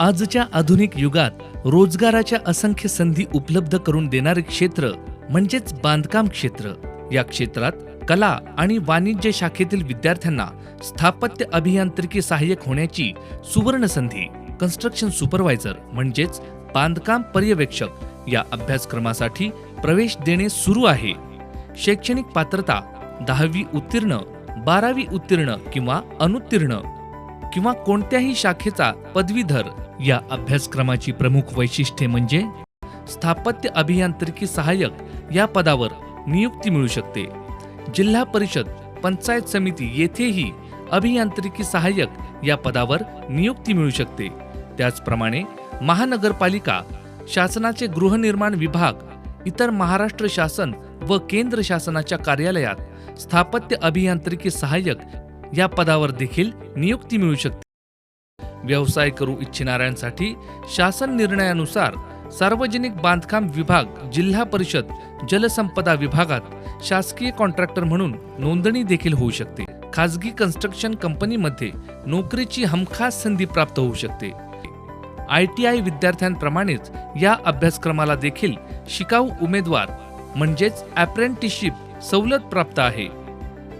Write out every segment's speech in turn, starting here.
आजच्या आधुनिक युगात रोजगाराच्या असंख्य संधी उपलब्ध करून देणारे क्षेत्र म्हणजेच बांधकाम क्षेत्र. या क्षेत्रात कला आणि वाणिज्य शाखेतील विद्यार्थ्यांना स्थापत्य अभियांत्रिकी सहाय्यक होण्याची सुवर्ण संधी कन्स्ट्रक्शन सुपरवायझर म्हणजेच बांधकाम पर्यवेक्षक या अभ्यासक्रमासाठी प्रवेश देणे सुरू आहे. शैक्षणिक पात्रता दहावी उत्तीर्ण बारावी उत्तीर्ण किंवा अनुत्तीर्ण किंवा कोणत्याही शाखेचा पदवीधर. या अभ्यासक्रमाची प्रमुख वैशिष्ट्ये म्हणजे स्थापत्य अभियांत्रिकी सहाय्यक या पदावर नियुक्ती मिळू शकते. जिल्हा परिषद पंचायत समिती येथेही अभियांत्रिकी सहाय्यक या पदावर नियुक्ती मिळू शकते. त्याचप्रमाणे महानगरपालिका शासनाचे गृहनिर्माण विभाग इतर महाराष्ट्र शासन व केंद्र शासनाच्या कार्यालयात स्थापत्य अभियांत्रिकी सहाय्यक या पदावर देखील नियुक्ती मिळू शकते. व्यवसाय करू इच्छिणाऱ्यांसाठी शासन निर्णयानुसार सार्वजनिक बांधकाम विभाग जिल्हा परिषद जलसंपदा विभागात शासकीय कॉन्ट्रॅक्टर म्हणून नोंदणी देखील होऊ शकते. खाजगी कन्स्ट्रक्शन कंपनीमध्ये नोकरीची हमखास संधी प्राप्त होऊ शकते. आय टी आय विद्यार्थ्यांप्रमाणेच या अभ्यासक्रमाला देखील शिकाऊ उमेदवार म्हणजेच अप्रेंटिसशिप सवलत प्राप्त आहे.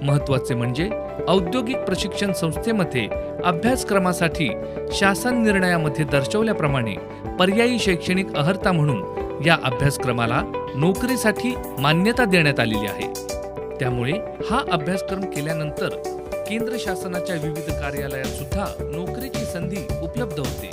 महत्त्वाचे म्हणजे औद्योगिक प्रशिक्षण संस्थेमध्ये अभ्यासक्रमासाठी शासन निर्णयामध्ये दर्शवल्याप्रमाणे पर्यायी शैक्षणिक अर्हता म्हणून या अभ्यासक्रमाला नोकरीसाठी मान्यता देण्यात आलेली आहे. त्यामुळे हा अभ्यासक्रम केल्यानंतर केंद्र शासनाच्या विविध कार्यालयात सुद्धा नोकरीची संधी उपलब्ध होते.